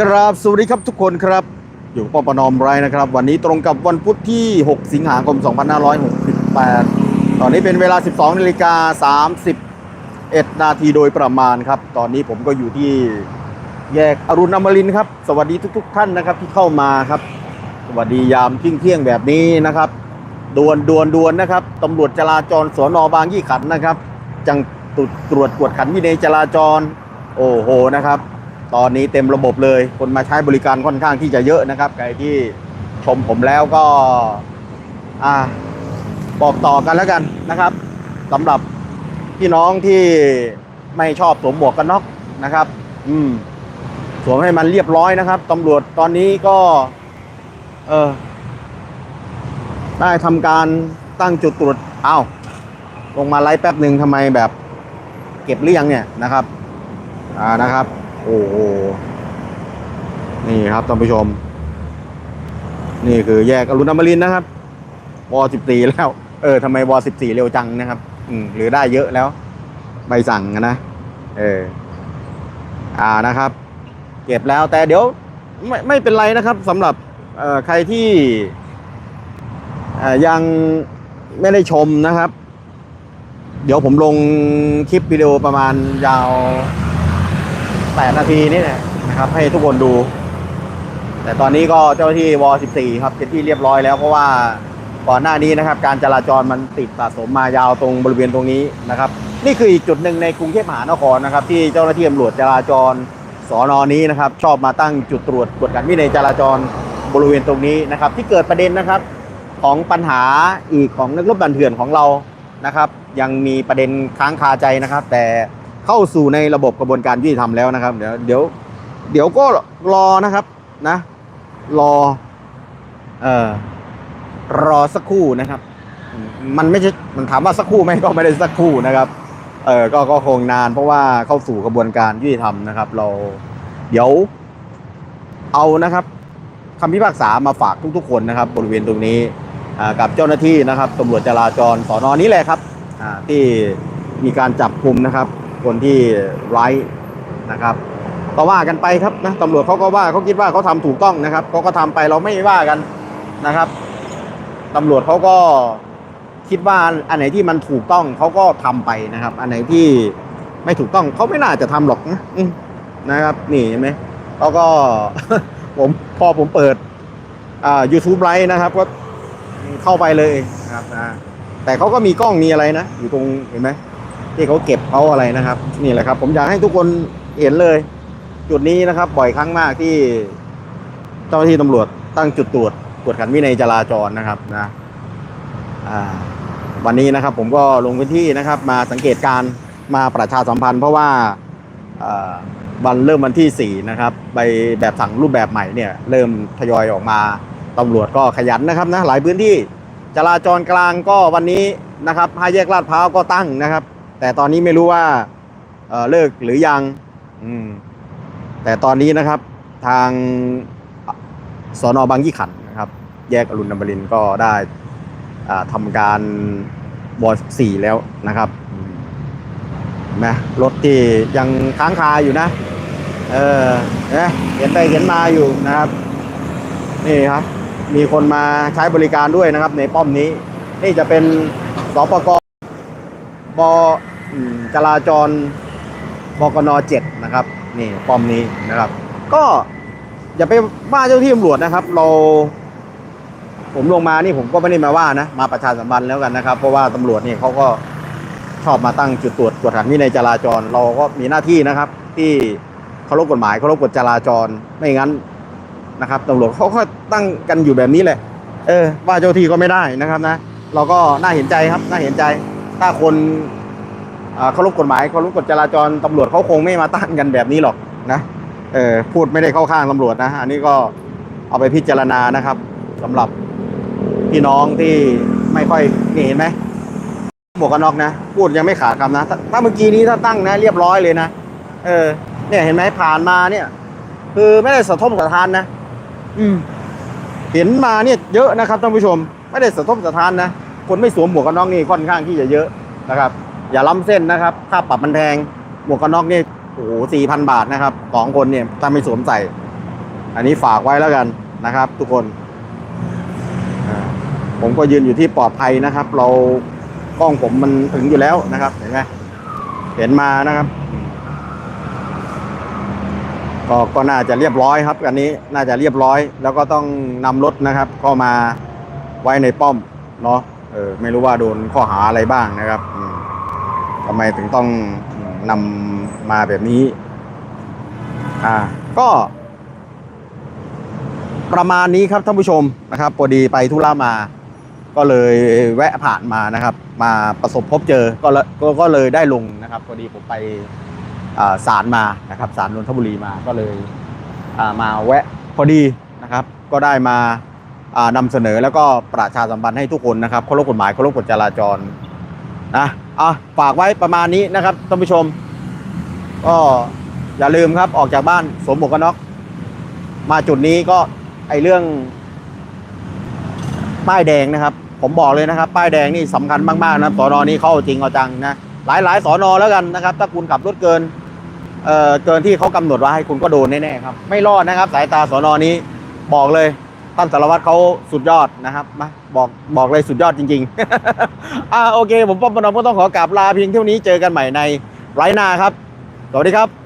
กราบสวัสดีครับทุกคนครับ อยู่ปปนอมไรนะครับ วันนี้ตรงกับวันพุธที่ 6 สิงหาคม 2568 ตอนนี้เป็นเวลา 12นาฬิกา31 นาทีโดยประมาณครับ ตอนนี้ผมก็อยู่ที่แยกอรุณอมรินครับ สวัสดีทุก ๆ ท่านนะครับที่เข้ามาครับ สวัสดียามเที่ยงเที่ยงๆแบบนี้นะครับดวนดวนดวนนะครับตำรวจจราจรสอนอบางยี่ขันนะครับ จังตุตรวจกวดขันวินัยจราจร โอ้โหนะครับ ตอนนี้เต็มระบบเลย คนมาใช้บริการค่อนข้างที่จะเยอะนะครับใครที่ชมผมแล้วก็อ่าบอกต่อกันแล้วกันนะครับสำหรับพี่น้องที่ไม่ชอบสวมหมวกกันน็อกนะครับ อืมสวมให้มันเรียบร้อยนะครับตำรวจตอนนี้ก็ เออได้ทำการตั้งจุดตรวจอ้าวลงมาไล่แป๊บหนึ่งทำไมแบบ เก็บหรือยังเนี่ยนะครับ อ่านะครับ โอ้โหนี่ครับท่านผู้ชม นี่คือแยกอรุณอมรินนะครับวอสิบสี่แล้ว เออทำไมวอสิบสี่เร็วจังนะครับ อืมหรือได้เยอะแล้วใบสั่งนะ เออ อ่านะครับ เก็บแล้วแต่เดี๋ยวไม่ไม่เป็นไรนะครับสำหรับเอ่อใครที่ยังไม่ได้ชมนะครับ เดี๋ยวผมลงคลิปวิดีโอประมาณยาว 8 นาทีนี่แหละนะครับ ให้ทุกคนดู แต่ตอนนี้ก็เจ้าหน้าที่ว14ครับเป็นที่เรียบร้อยแล้วเพราะว่าก่อนหน้านี้นะครับ การจราจรมันติดสะสมมายาวตรงบริเวณตรงนี้นะครับ นี่คืออีกจุดหนึ่งในกรุงเทพมหานครนะครับ ที่เจ้าหน้าที่ตำรวจจราจรสอนอนี้นะครับ ชอบมาตั้งจุดตรวจกวดขันวินัยจราจรบริเวณตรงนี้นะครับ ที่เกิดประเด็นนะครับของปัญหาอีกของนักรบบันเถื่อนของเรานะครับ ยังมีประเด็นค้างคาใจนะครับ แต่ เข้าสู่ในระบบกระบวนการยุติธรรมแล้วนะครับ เดี๋ยวเดี๋ยวเดี๋ยวก็รอนะครับนะ รอ เอ่อรอสักครู่นะครับ มันไม่ใช่มันถามว่าสักครู่ไหมก็ไม่ได้สักครู่นะครับ เออก็ก็คงนาน เพราะว่าเข้าสู่กระบวนการยุติธรรมนะครับ เราเดี๋ยว เอานะครับคำพิพากษามาฝากทุกๆคนนะครับ บริเวณตรงนี้กับเจ้าหน้าที่นะครับตำรวจจราจรสอนอนี้แหละครับที่มีการจับกลุ่มนะครับ คนที่ไร้ายนะครับก็ว่ากันไปครับนะตำรวจเขาก็ว่าเขาคิดว่าเขาทำถูกต้องนะครับเขาก็ทำไปเราไม่ว่ากันนะครับตำรวจเขาก็คิดว่าอันไหนที่มันถูกต้องเขาก็ทำไปนะครับ อันไหนที่ไม่ถูกต้องเขาไม่น่าจะทำหรอกนะนะครับ นี่เห็นไหมเขาก็ผมพอผมเปิดอ่า YouTube ไลฟ์นะครับ ก็เข้าไปเลยนะครับนะแต่เขาก็มีกล้องมีอะไรนะ อยู่ตรงเห็นไหม ที่เขาเก็บเขาอะไรนะครับ นี่แหละครับ ผมอยากให้ทุกคนเห็นเลย จุดนี้นะครับ บ่อยครั้งมากที่ เจ้าหน้าที่ตำรวจตั้งจุดตรวจตรวจขันวินัยจราจรนะครับนะวันนี้นะครับ ผมก็ลงพื้นที่นะครับ มาสังเกตการมาประชาสัมพันธ์ เพราะว่าอ่าวันเริ่มวันที่ 4 นะครับใบแบบสั่งรูปแบบใหม่เนี่ย เริ่มทยอยออกมาตำรวจก็ขยันนะครับนะหลายพื้นที่จราจรกลางก็วันนี้นะครับห้าแยกลาดพร้าวก็ตั้งนะครับ แต่ตอนนี้ไม่รู้ว่าเเลิกหรือยังแต่ตอนนี้นะครับ ทางสอนอบางยี่ขันนะครับ แยกอรุณอมรินก็ได้ทำการบอสี่แล้วนะครับนไหมรถที่ยังค้างคาอยู่นะ เออเห็นไหมเห็นไปเห็นมาอยู่นะครับ นี่ครับ มีคนมาใช้บริการด้วยนะครับ ในป้อมนี้ นี่จะเป็นสปก จราจรบกนเจ็ดนะครับนี่ป้อมนี้นะครับ ก็อย่าไปว่าเจ้าที่ตำรวจนะครับ เรา ผมลงมานี่ผมก็ไม่ได้มาว่านะ มาประชาสัมพันธ์แล้วกันนะครับ เพราะว่าตำรวจนี่เขาก็ชอบมาตั้งจุดตรวจตรวจขันวินัยจราจร เราก็มีหน้าที่นะครับ ที่เคารพกฎหมายเคารพกฎจราจรไม่งั้นนะครับตำรวจเขาก็ตั้งกันอยู่แบบนี้แหละ เออ ว่าเจ้าที่ก็ไม่ได้นะครับนะ เราก็น่าเห็นใจครับ น่าเห็นใจ ถ้าคน เคารพกฎหมายเคารพกฎจราจรตำรวจเขาคงไม่มาตั้งกันแบบนี้หรอกนะเออพูดไม่ได้เข้าข้างตำรวจนะอันนี้ก็เอาไปพิจารณานะครับสำหรับพี่น้องที่ไม่ค่อยนี่เห็นไหมหมวกกันน็อกนะพูดยังไม่ขาดคำนะถ้าถ้าเมื่อกี้นี้ถ้าตั้งนะ เรียบร้อยเลยนะเออ เนี่ยเห็นไหมผ่านมาเนี่ย คือไม่ได้สะทมสะทานนะอืมเห็นมาเนี่ยเยอะนะครับท่านผู้ชม ไม่ได้สะทมสะทานนะคนไม่สวมหมวกกันน็อกนี่ค่อนข้างที่จะเยอะนะครับ อย่าล้ำเส้นนะครับ ค่าปรับมันแพงหมวกกันน็อกนี่โอ้โหสี่พันบาทนะครับสองคนเนี่ยถ้าไม่สวมใส่ อันนี้ฝากไว้แล้วกันนะครับ ทุกคน ผมก็ยืนอยู่ที่ปลอดภัยนะครับ เรากล้องผมมันถึงอยู่แล้วนะครับ เห็นไหมเห็นมานะครับ ก็ก็น่าจะเรียบร้อยครับอันนี้น่าจะเรียบร้อย แล้วก็ต้องนำรถนะครับเข้ามาไว้ในป้อมเนาะเออไม่รู้ว่าโดนข้อหาอะไรบ้างนะครับอ ทำไมถึงต้องนำมาแบบนี้ อ่า ก็ ประมาณนี้ครับท่านผู้ชมนะครับพอดีไปธุระมา ก็เลยแวะผ่านมานะครับ มาประสบพบเจอก็เลยก็ก็เลยได้ลงนะครับพอดีผมไปอ่าศาลมานะครับศาลนนทบุรีมาก็เลยมาแวะพอดีนะครับ ก็ได้มาอ่านำเสนอแล้วก็ประชาสัมพันธ์ให้ทุกคนนะครับเคารพกฎหมายเคารพกฎจราจร นะอะฝากไว้ประมาณนี้นะครับท่านผู้ชม ก็อย่าลืมครับออกจากบ้านสวมหมวกกันน็อกมาจุดนี้ก็ไอเรื่องป้ายแดงนะครับ ผมบอกเลยนะครับ ป้ายแดงนี่สำคัญมากๆนะครับสอนอนี้เข้าจริงเอาจังนะหลายๆสอนอแล้วกันนะครับ ถ้าคุณขับรถเกินเอ่อเกินที่เขากำหนดไว้ให้คุณก็โดนแน่ๆครับ ไม่รอดนะครับ สายตาสอนอนี้บอกเลย ท่านสารวัตรเขาสุดยอดนะครับมาบอกบอกเลยสุดยอดจริงๆ อ่าโอเค ผมป้อมปนอมก็ต้องขอกราบลาเพียงเท่านี้เจอกันใหม่ในไรนาครับ สวัสดีครับ